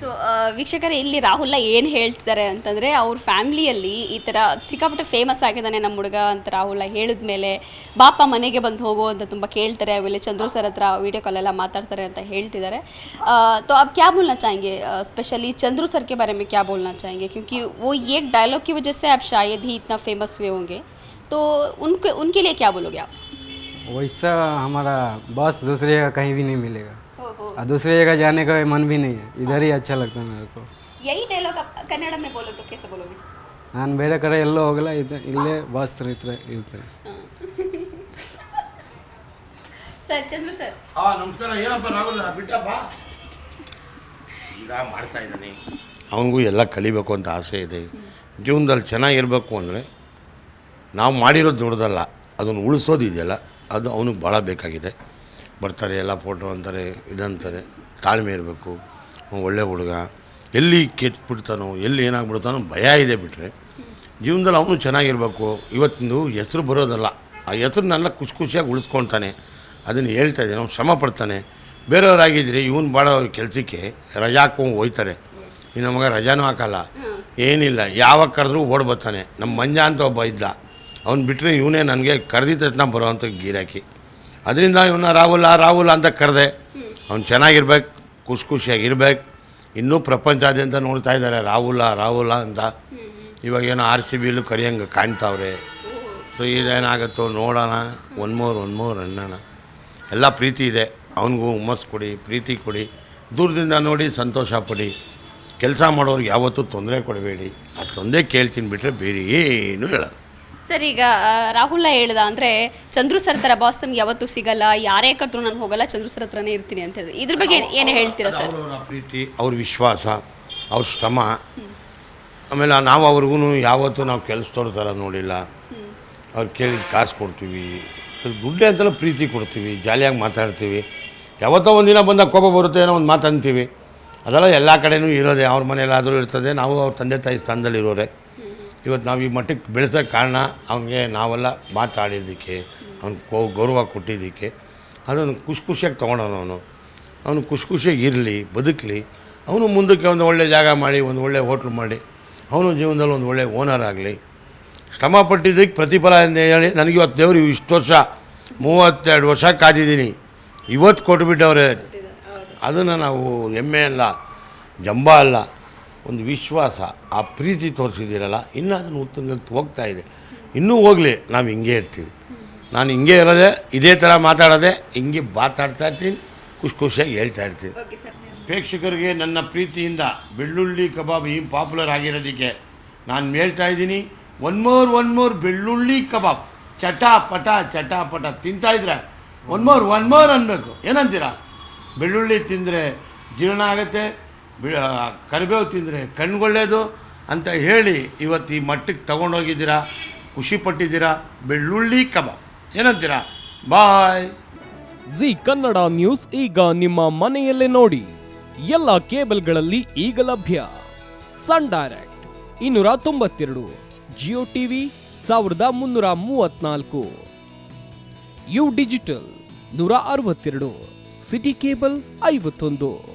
So ವೀಕ್ಷಕರೇ ಇಲ್ಲಿ ರಾಹುಲ ಏನು ಹೇಳ್ತಿದ್ದಾರೆ ಅಂತಂದರೆ ಅವ್ರ ಫ್ಯಾಮ್ಲಿಯಲ್ಲಿ ಈ ಥರ ಸಿಕ್ಕಾಪಟ್ಟೆ ಫೇಮಸ್ ಆಗಿದ್ದಾನೆ ನಮ್ಮ ಹುಡುಗ ಅಂತ ರಾಹುಲ ಹೇಳಿದ ಮೇಲೆ ಬಾಪ ಮನೆಗೆ ಬಂದು ಹೋಗು ಅಂತ ತುಂಬ ಕೇಳ್ತಾರೆ ಆಮೇಲೆ ಚಂದ್ರು ಸರ್ ಹತ್ರ ವೀಡಿಯೋ ಕಾಲೆಲ್ಲ ಮಾತಾಡ್ತಾರೆ ಅಂತ ಹೇಳ್ತಿದ್ದಾರೆ तो आप क्या बोलना चाहेंगे स्पेशली चंद्रू सर के बारे में क्या बोलना चाहेंगे क्योंकि वो एक डायलॉग की वजह से आप शायद ही इतना फेमस हुए होंगे तो उनके उनके लिए क्या बोलोगे आप वैसा हमारा बस दूसरी जगह कहीं भी नहीं मिलेगा ओहो और दूसरी जगह जाने का मन भी नहीं है इधर ही अच्छा लगता है मेरे को यही डायलॉग आप कन्नड़ में बोलो तो कैसे बोलोगे ನಾನು ಬೇರೆ ಕಡೆ ಎಲ್ಲೋ ಹೋಗಲ್ಲ ಇದು ಇಲ್ಲೇ ಬಸ್ ಇರ್ತಾರೆ ಇರ್ತಾರೆ सर चंद्रू सर ಆ ನಮಸ್ಕಾರ ಏನಪ್ಪ ರಾಹುಲ್ ಬಿಟ್ಟಪ್ಪ ಈಗ ಮಾಡ್ತಾ ಇದ್ದಾನೆ ಅವನಿಗೂ ಎಲ್ಲ ಕಲಿಬೇಕು ಅಂತ ಆಸೆ ಇದೆ ಜೀವನದಲ್ಲಿ ಚೆನ್ನಾಗಿರ್ಬೇಕು ಅಂದರೆ ನಾವು ಮಾಡಿರೋದು ದೊಡ್ಡದಲ್ಲ ಅದನ್ನು ಉಳಿಸೋದಿದೆಯಲ್ಲ ಅದು ಅವನಿಗೆ ಭಾಳ ಬೇಕಾಗಿದೆ ಬರ್ತಾರೆ, ಎಲ್ಲ ಫೋಟೋ ಅಂತಾರೆ, ಇದಂತಾರೆ, ತಾಳ್ಮೆ ಇರಬೇಕು ಒಳ್ಳೆ ಹುಡುಗ. ಎಲ್ಲಿ ಕೆಟ್ಬಿಡ್ತಾನೋ, ಎಲ್ಲಿ ಏನಾಗ್ಬಿಡ್ತಾನೋ ಭಯ ಇದೆ ಬಿಟ್ಟರೆ ಜೀವನದಲ್ಲಿ ಅವನು ಚೆನ್ನಾಗಿರಬೇಕು. ಇವತ್ತಿಂದು ಹೆಸರು ಬರೋದಲ್ಲ. ಆ ಹೆಸರನ್ನೆಲ್ಲ ಖುಷಿ ಖುಷಿಯಾಗಿ ಉಳಿಸ್ಕೊಳ್ತಾನೆ. ಅದನ್ನು ಹೇಳ್ತಾ ಇದ್ದೀನಿ, ಅವ್ನು ಶ್ರಮ ಪಡ್ತಾನೆ. ಬೇರೆಯವರಾಗಿದ್ದರೆ ಇವನು ಭಾಳ ಕೆಲಸಕ್ಕೆ ರಜಾ ಹಾಕೊಂಡು ಹೋಯ್ತಾರೆ. ಇನ್ನು ನಮಗೆ ರಜಾನೂ ಹಾಕಲ್ಲ. ಏನಿಲ್ಲ, ಯಾವಾಗ ಕರೆದ್ರೂ ಓಡ್ ಬರ್ತಾನೆ ನಮ್ಮ ಮಂಜ ಅಂತ ಒಬ್ಬ ಇದ್ದ. ಅವ್ನು ಬಿಟ್ಟರೆ ಇವನೇ ನನಗೆ ಕರೆದಿದ್ದ ತಕ್ಷಣ ಬರೋವಂಥ ಗಿರಾಕಿ. ಅದರಿಂದ ಇವನ್ನ ರಾಹುಲ್, ಆ ರಾಹುಲ್ ಅಂತ ಕರೆದೆ. ಅವ್ನು ಚೆನ್ನಾಗಿರ್ಬೇಕು ಖುಷಿ ಖುಷಿಯಾಗಿರ್ಬೇಕು ಇನ್ನೂ ಪ್ರಪಂಚಾದ್ಯಂತ ನೋಡ್ತಾ ಇದ್ದಾರೆ, ರಾಹುಲ ರಾಹುಲ ಅಂತ. ಇವಾಗ ಏನೋ ಆರ್ ಸಿ ಬಿಲು ಕರಿಯಂಗೆ ಕಾಣ್ತಾವ್ರೆ. ಸೊ, ಇದೇನಾಗುತ್ತೋ ನೋಡೋಣ. ಒನ್ ಮೋರ್ ಒನ್ ಮೋರ್ ಅನ್ನೋಣ. ಎಲ್ಲ ಪ್ರೀತಿ ಇದೆ. ಅವನಿಗೂ ಹುಮ್ಮಸ್ಸು ಕೊಡಿ, ಪ್ರೀತಿ ಕೊಡಿ. ದೂರದಿಂದ ನೋಡಿ ಸಂತೋಷ ಪಡಿ. ಕೆಲಸ ಮಾಡೋರಿಗೆ ಯಾವತ್ತೂ ತೊಂದರೆ ಕೊಡಬೇಡಿ. ಅಷ್ಟೊಂದೇ ಕೇಳ್ತೀನಿ ಬಿಟ್ಟರೆ ಬೇರೆ ಏನೂ ಹೇಳೋದು ಸರ್ ಈಗ ರಾಹುಲ್ ಹೇಳ್ದ ಅಂದರೆ ಚಂದ್ರು ಸರ್ ಥರ ಬಾಸ್ ನಮ್ಗೆ ಯಾವತ್ತೂ ಸಿಗಲ್ಲ ಯಾರೇ ಕರೆದ್ರು ನಾನು ಹೋಗಲ್ಲ ಚಂದ್ರು ಸರ್ ಹತ್ರನೇ ಇರ್ತೀನಿ ಅಂತ ಹೇಳಿ ಇದ್ರ ಬಗ್ಗೆ ಏನು ಹೇಳ್ತೀರಾ ಸರ್? ಅವರವರ ಪ್ರೀತಿ ಅವ್ರ ವಿಶ್ವಾಸ ಅವ್ರ ಶ್ರಮ. ಆಮೇಲೆ ನಾವು ಅವ್ರಿಗೂ ಯಾವತ್ತೂ ನಾವು ಕೆಲಸದವ್ರ ಥರ ನೋಡಿಲ್ಲ. ಅವ್ರು ಕೇಳಿದ ಕಾಸು ಕೊಡ್ತೀವಿ. ದುಡ್ಡೆ ಅಂತಲೂ ಪ್ರೀತಿ ಕೊಡ್ತೀವಿ ಜಾಲಿಯಾಗಿ ಮಾತಾಡ್ತೀವಿ. ಯಾವತ್ತೋ ಒಂದಿನ ಬಂದಾಗ ಕೋಪ ಬರುತ್ತೆ ಏನೋ ಒಂದು ಮಾತು ಅಂತೀವಿ. ಅದೆಲ್ಲ ಎಲ್ಲ ಕಡೆನೂ ಇರೋದೆ ಅವ್ರ ಮನೆಯಲ್ಲಾದರೂ ಇರ್ತದೆ ನಾವು ಅವ್ರ ತಂದೆ ತಾಯಿ ಸ್ಥಾನದಲ್ಲಿ ಇರೋರೆ ಇವತ್ತು ನಾವು ಈ ಮಟ್ಟಕ್ಕೆ ಬೆಳೆಸೋಕ್ಕೆ ಕಾರಣ ಅವನಿಗೆ ನಾವೆಲ್ಲ ಮಾತಾಡಿದ್ದಕ್ಕೆ ಅವ್ನಿಗೆ ಗೌರವ ಕೊಟ್ಟಿದ್ದಕ್ಕೆ, ಅದನ್ನು ಖುಷಿ ಖುಷಿಯಾಗಿ ತೊಗೊಂಡವನು ಅವನು. ಅವನು ಖುಷಿ ಖುಷಿಯಾಗಿ ಇರಲಿ, ಬದುಕಲಿ. ಅವನು ಮುಂದಕ್ಕೆ ಒಂದು ಒಳ್ಳೆ ಜಾಗ ಮಾಡಿ, ಒಂದು ಒಳ್ಳೆ ಹೋಟ್ಲು ಮಾಡಿ, ಅವನು ಜೀವನದಲ್ಲಿ ಒಂದು ಒಳ್ಳೆ ಓನರ್ ಆಗಲಿ. ಶ್ರಮ ಪಟ್ಟಿದ್ದಕ್ಕೆ ಪ್ರತಿಫಲ ಎಂದು ಹೇಳಿ, ನನಗೆ ಇವತ್ತು ದೇವರು ಇಷ್ಟು ವರ್ಷ, ಮೂವತ್ತೆರಡು ವರ್ಷ ಕಾದಿದ್ದೀನಿ. ಇವತ್ತು ಕೊಟ್ಬಿಟ್ಟವ್ರೆ. ಅದನ್ನು ನಾವು ಹೆಮ್ಮೆ ಅಲ್ಲ, ಜಂಬ ಅಲ್ಲ. ಒಂದು ವಿಶ್ವಾಸ ಆ ಪ್ರೀತಿ ತೋರಿಸಿದ್ದೀರಲ್ಲ ಇನ್ನೂ ಅದನ್ನು ಉತ್ತುಂಗಕ್ಕೆ ಹೋಗ್ತಾ ಇದೆ. ಇನ್ನೂ ಹೋಗಲಿ ನಾವು ಹಿಂಗೆ ಇರ್ತೀವಿ. ನಾನು ಹಿಂಗೆ ಇರೋದೆ ಇದೇ ಥರ ಮಾತಾಡೋದೆ ಹಿಂಗೆ ಮಾತಾಡ್ತಾ ಇರ್ತೀನಿ ಖುಷಿ ಖುಷಿಯಾಗಿ ಹೇಳ್ತಾ ಇರ್ತೀನಿ. ಪ್ರೇಕ್ಷಕರಿಗೆ ನನ್ನ ಪ್ರೀತಿಯಿಂದ ಬೆಳ್ಳುಳ್ಳಿ ಕಬಾಬ್ ಈ ಪಾಪ್ಯುಲರ್ ಆಗಿರೋದಕ್ಕೆ ನಾನು ಹೇಳ್ತಾ ಇದ್ದೀನಿ ಒನ್ ಮೋರ್ ಒನ್ ಮೋರ್ ಬೆಳ್ಳುಳ್ಳಿ ಕಬಾಬ್. ಚಟ ಪಟ ಚಟ ಪಟ ತಿಂತಾ ಇದ್ರೆ ಒನ್ ಮೋರ್ ಒನ್ ಮೋರ್ ಅನ್ಬೇಕು. ಏನಂತೀರಾ? ಬೆಳ್ಳುಳ್ಳಿ ತಿಂದರೆ ಜೀರ್ಣ ಆಗುತ್ತೆ ಬಿ ಕರಿಬೇವು ತಿಂದರೆ ಕಣ್ಗೊಳ್ಳೇದು ಅಂತ ಹೇಳಿ ಇವತ್ತು ಈ ಮಟ್ಟಕ್ಕೆ ತಗೊಂಡೋಗಿದ್ದೀರಾ ಖುಷಿ ಪಟ್ಟಿದ್ದೀರಾ ಬೆಳ್ಳುಳ್ಳಿ ಕಬಾಬ್. ಏನಂತೀರಾ? ಬಾಯ್. ಜಿ ಕನ್ನಡ ನ್ಯೂಸ್ ಈಗ ನಿಮ್ಮ ಮನೆಯಲ್ಲೇ ನೋಡಿ. ಎಲ್ಲ ಕೇಬಲ್ಗಳಲ್ಲಿ ಈಗ ಲಭ್ಯ. ಸನ್ ಡೈರೆಕ್ಟ್ ಇನ್ನೂರ ತೊಂಬತ್ತೆರಡು, ಜಿಯೋ ಟಿವಿ ಸಾವಿರದ ಮುನ್ನೂರ ಮೂವತ್ನಾಲ್ಕು ಯು ಡಿಜಿಟಲ್ ನೂರ ಅರವತ್ತೆರಡು, ಸಿಟಿ ಕೇಬಲ್ ಐವತ್ತೊಂದು.